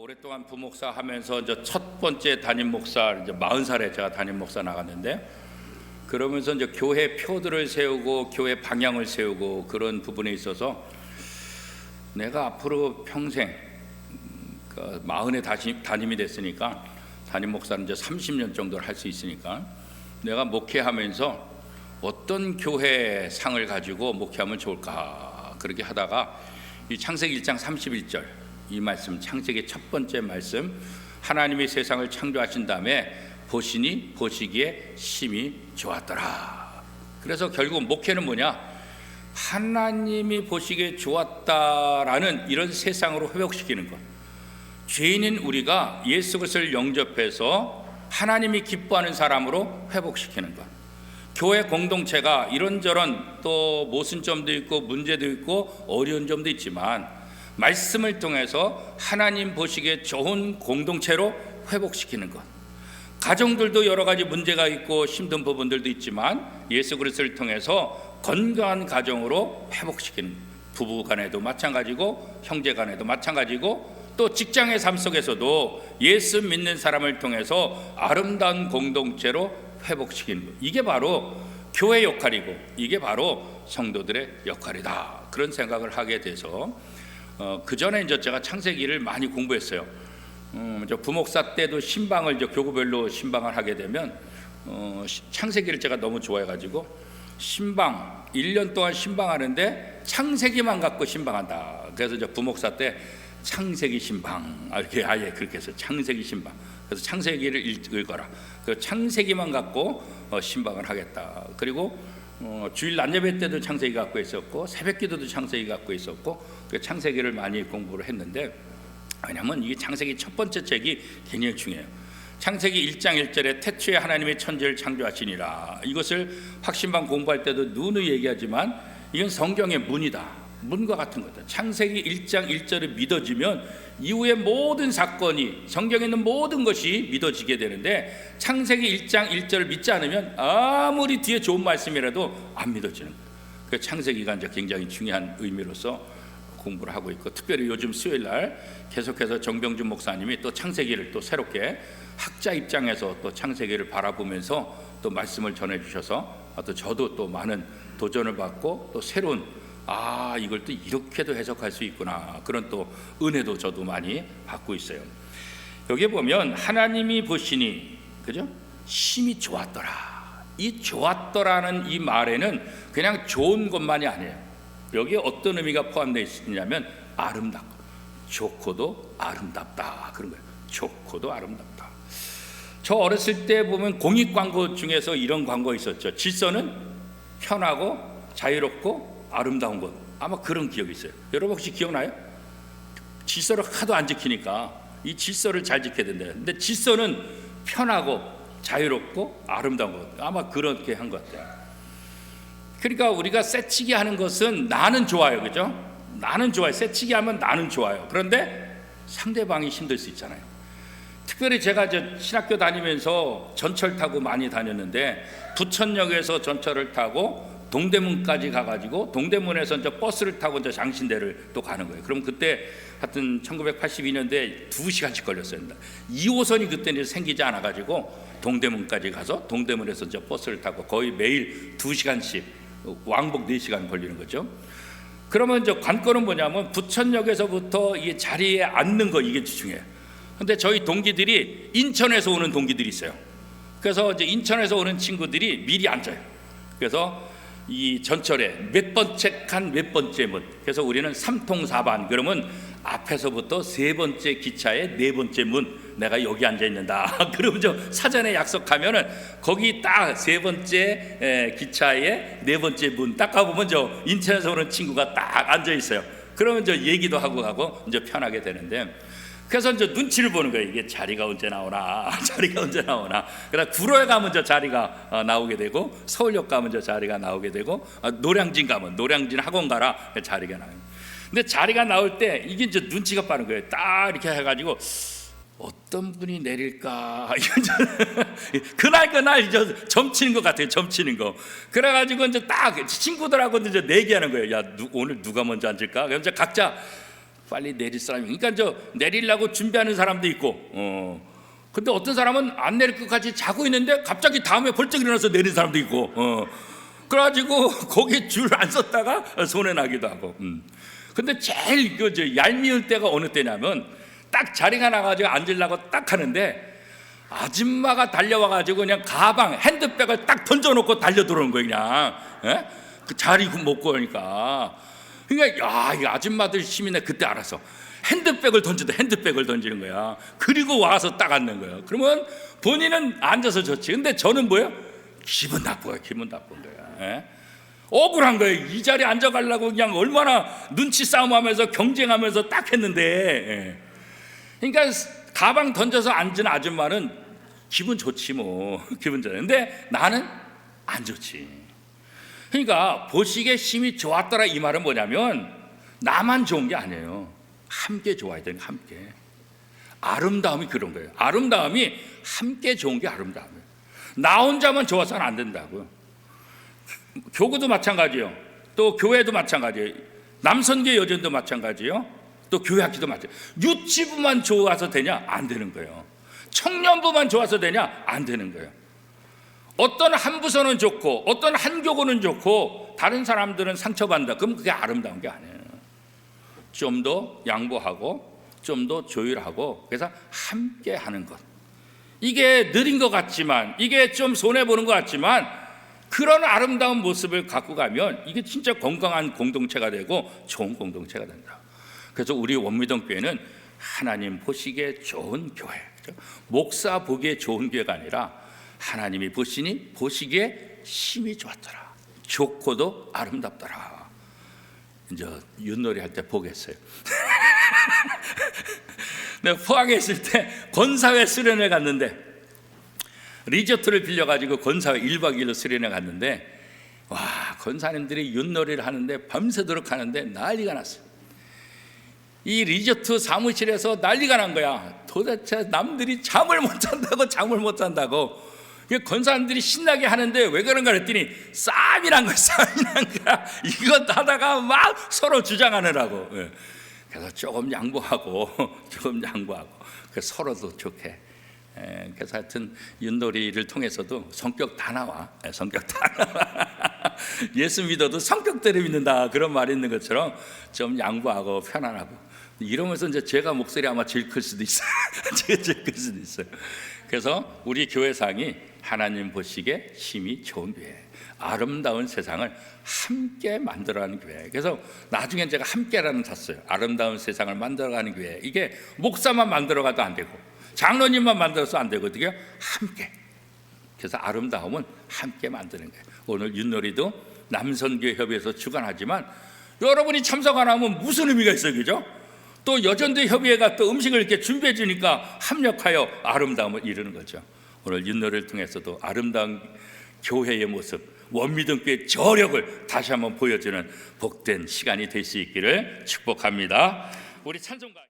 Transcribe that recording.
오랫동안 부목사 하면서 이제 첫 번째 담임 목사 이제 40살에 제가 담임 목사 나갔는데 그러면서 이제 교회 표들을 세우고 교회 방향을 세우고 그런 부분에 있어서 내가 앞으로 평생 음, 그 마흔에 다시 담임이 됐으니까 담임 목사는 이제 30년 정도를 할 수 있으니까 내가 목회하면서 어떤 교회 상을 가지고 목회하면 좋을까 그렇게 하다가 이 창세기 1장 31절 이 말씀 창세기 첫 번째 말씀 하나님이 세상을 창조하신 다음에 보시니 보시기에 심히 좋았더라. 그래서 결국 목회는 뭐냐? 하나님이 보시기에 좋았다라는 이런 세상으로 회복시키는 것. 죄인인 우리가 예수 그리스도를 영접해서 하나님이 기뻐하는 사람으로 회복시키는 것. 교회 공동체가 이런저런 또 모순점도 있고 문제도 있고 어려운 점도 있지만 말씀을 통해서 하나님 보시기에 좋은 공동체로 회복시키는 것. 가정들도 여러 가지 문제가 있고 힘든 부분들도 있지만 예수 그리스도를 통해서 건강한 가정으로 회복시키는 것. 부부 간에도 마찬가지고 형제 간에도 마찬가지고 또 직장의 삶 속에서도 예수 믿는 사람을 통해서 아름다운 공동체로 회복시키는 것. 이게 바로 교회 역할이고 이게 바로 성도들의 역할이다. 그런 생각을 하게 돼서 어, 그 전에 이제 제가 창세기를 많이 공부했어요. 음, 저 부목사 때도 신방을 이제 교구별로 신방을 하게 되면 어, 시- 창세기를 제가 너무 좋아해가지고 신방 1년 동안 신방하는데 창세기만 갖고 신방한다. 그래서 이제 부목사 때 창세기 신방 아, 이렇게 아예 그렇게 해서 창세기 신방. 그래서 창세기를 읽- 읽어라. 그 창세기만 갖고 어, 신방을 하겠다. 그리고 어, 주일 낮 예배 때도 창세기 갖고 있었고 새벽 기도도 창세기 갖고 있었고 그 창세기를 많이 공부를 했는데 왜냐하면 이게 창세기 첫 번째 책이 굉장히 중요해요. 창세기 1장 1절에 태초에 하나님의 천지를 창조하시니라 이것을 확신방 공부할 때도 누누이 얘기하지만 이건 성경의 문이다. 문과 같은 거다. 창세기 1장 1절이 믿어지면 이후의 모든 사건이 성경에 있는 모든 것이 믿어지게 되는데 창세기 1장 1절을 믿지 않으면 아무리 뒤에 좋은 말씀이라도 안 믿어지는. 그 창세기가 이제 굉장히 중요한 의미로서 공부를 하고 있고 특별히 요즘 수요일 날 계속해서 정병준 목사님이 또 창세기를 또 새롭게 학자 입장에서 또 창세기를 바라보면서 또 말씀을 전해 주셔서 또 저도 또 많은 도전을 받고 또 새로운 아 이걸 또 이렇게도 해석할 수 있구나 그런 또 은혜도 저도 많이 받고 있어요. 여기 보면 하나님이 보시니 그죠? 심히 좋았더라. 이 좋았더라는 이 말에는 그냥 좋은 것만이 아니에요. 여기에 어떤 의미가 포함되어 있느냐면 아름답고 좋고도 아름답다 그런 거예요. 좋고도 아름답다. 저 어렸을 때 보면 공익 광고 중에서 이런 광고 있었죠. 질서는 편하고 자유롭고 아름다운 것. 아마 그런 기억이 있어요. 여러분 혹시 기억나요? 질서를 하도 안 지키니까 이 질서를 잘 지켜야 된다. 근데 질서는 편하고 자유롭고 아름다운 것. 아마 그렇게 한 것 같아요. 그러니까 우리가 새치기 하는 것은 나는 좋아요. 그죠? 나는 좋아요. 새치기 하면 나는 좋아요. 그런데 상대방이 힘들 수 있잖아요. 특별히 제가 이제 신학교 다니면서 전철 타고 많이 다녔는데 부천역에서 전철을 타고 동대문까지 가가지고 동대문에서 이제 버스를 타고 이제 장신대를 또 가는 거예요. 그럼 그때 하여튼 1982년도에 두 시간씩 걸렸어요. 2호선이 그때는 생기지 않아가지고 동대문까지 가서 동대문에서 이제 버스를 타고 거의 매일 두 시간씩 왕복 4시간 걸리는 거죠. 그러면 이제 관건은 뭐냐면 부천역에서부터 이 자리에 앉는 거 이게 중요해요. 근데 저희 동기들이 인천에서 오는 동기들이 있어요. 그래서 이제 인천에서 오는 친구들이 미리 앉아요. 그래서 이 전철에 몇 번째 칸 몇 번째 문. 그래서 우리는 삼통사반. 그러면 앞에서부터 세 번째 기차의 네 번째 문. 내가 여기 앉아 있는다. 그러면 저 사전에 약속하면은 거기 딱 세 번째 에, 기차의 네 번째 문 딱 가보면 저 인천에서 오는 친구가 딱 앉아 있어요. 그러면 저 얘기도 하고 가고 이제 편하게 되는데 그래서 이제 눈치를 보는 거예요. 이게 자리가 언제 나오나, 자리가 언제 나오나. 그러다 구로에 가면 저 자리가 어, 나오게 되고, 서울역 가면 저 자리가 나오게 되고, 아, 노량진 가면 노량진 학원 가라 그 자리가 나요. 근데 자리가 나올 때 이게 이제 눈치가 빠른 거예요. 딱 이렇게 해가지고 어떤 분이 내릴까 그날 그날 이제 점치는 것 같아요. 점치는 거. 그래가지고 이제 딱 친구들하고 이제 내기하는 거예요. 야 누, 오늘 누가 먼저 앉을까? 그럼 이제 각자 빨리 내릴 사람이. 그러니까 저 내리려고 준비하는 사람도 있고. 어. 근데 어떤 사람은 안 내릴 것까지 자고 있는데 갑자기 다음에 벌쩍 일어나서 내린 사람도 있고. 어. 그래가지고 거기 줄안 섰다가 손해 나기도 하고. 음. 근데 제일 그저 얄미울 때가 어느 때냐면 딱 자리가 나가지고 앉으려고 딱 하는데 아줌마가 달려와가지고 그냥 가방 핸드백을 딱 던져놓고 달려 들어오는 거예요 그냥 예? 그 자리 못 구하니까 그러니까 야 이 아줌마들 시민에 그때 알았어 핸드백을 던지다 핸드백을 던지는 거야 그리고 와서 딱 앉는 거예요 그러면 본인은 앉아서 좋지 근데 저는 뭐예요 기분 나빠요 기분 나쁜 거야 예? 억울한 거예요 이 자리에 앉아가려고 그냥 얼마나 눈치 싸움하면서 경쟁하면서 딱 했는데 예. 그러니까 가방 던져서 앉은 아줌마는 기분 좋지 뭐 기분 좋아. 근데 나는 안 좋지. 그러니까 보시기에 힘이 좋았더라 이 말은 뭐냐면 나만 좋은 게 아니에요. 함께 좋아야 되는 함께. 아름다움이 그런 거예요. 아름다움이 함께 좋은 게 아름다움이에요. 나 혼자만 좋아서는 안 된다고요. 교구도 마찬가지예요. 또 교회도 마찬가지예요. 남선교 여전도 마찬가지예요. 또 교회 학기도 마찬가지. 유치부만 좋아서 되냐? 안 되는 거예요. 청년부만 좋아서 되냐? 안 되는 거예요. 어떤 한 부서는 좋고 어떤 한 교구는 좋고 다른 사람들은 상처받는다. 그럼 그게 아름다운 게 아니에요. 좀 더 양보하고 좀 더 조율하고 그래서 함께 하는 것. 이게 느린 것 같지만 이게 좀 손해 보는 것 같지만 그런 아름다운 모습을 갖고 가면 이게 진짜 건강한 공동체가 되고 좋은 공동체가 된다. 그래서 우리 원미동 교회는 하나님 보시기에 좋은 교회? 목사 보기에 좋은 교회가 아니라 하나님이 보시니 보시기에 힘이 좋았더라, 좋고도 아름답더라. 이제 윷놀이 할 때 보겠어요. 내가 포항에 있을 때 권사회 수련회 갔는데 리조트를 빌려가지고 권사회 1박 2일로 수련회 갔는데 와 권사님들이 윷놀이를 하는데 밤새도록 하는데 난리가 났어요. 이 리조트 사무실에서 난리가 난 거야. 도대체 남들이 잠을 못 잔다고 잠을 못 잔다고. 그 권사님들이 신나게 하는데 왜 그런가 그랬더니 쌈이란 거야, 쌈이란 거야. 이거 하다가 막 서로 주장하느라고. 예. 그래서 조금 양보하고, 조금 양보하고, 그 서로도 좋게. 예, 그래서 하여튼 윷놀이를 통해서도 성격 다 나와. 예, 성격 다 나와. 예수 믿어도 성격대로 믿는다. 그런 말이 있는 것처럼 좀 양보하고 편안하고. 이러면서 이제 제가 목소리 아마 제일 클 수도 있어요. 제가 제일 클 수도 있어요. 그래서 우리 교회상이 하나님 보시기에 힘이 좋은 교회, 아름다운 세상을 함께 만들어가는 교회. 그래서 나중에 제가 함께라는 샀어요. 아름다운 세상을 만들어가는 교회. 이게 목사만 만들어가도 안 되고 장로님만 만들어서 안 되거든요. 함께. 그래서 아름다움은 함께 만드는 거예요. 오늘 윷놀이도 남선교회 협의회에서 주관하지만 여러분이 참석 안 하면 무슨 의미가 있어요, 그죠? 또 여전도 협의회가 또 음식을 이렇게 준비해 주니까 합력하여 아름다움을 이루는 거죠. 오늘 윷놀이를 통해서도 아름다운 교회의 모습, 원미등교의 저력을 다시 한번 보여주는 복된 시간이 될 수 있기를 축복합니다. 우리 찬송가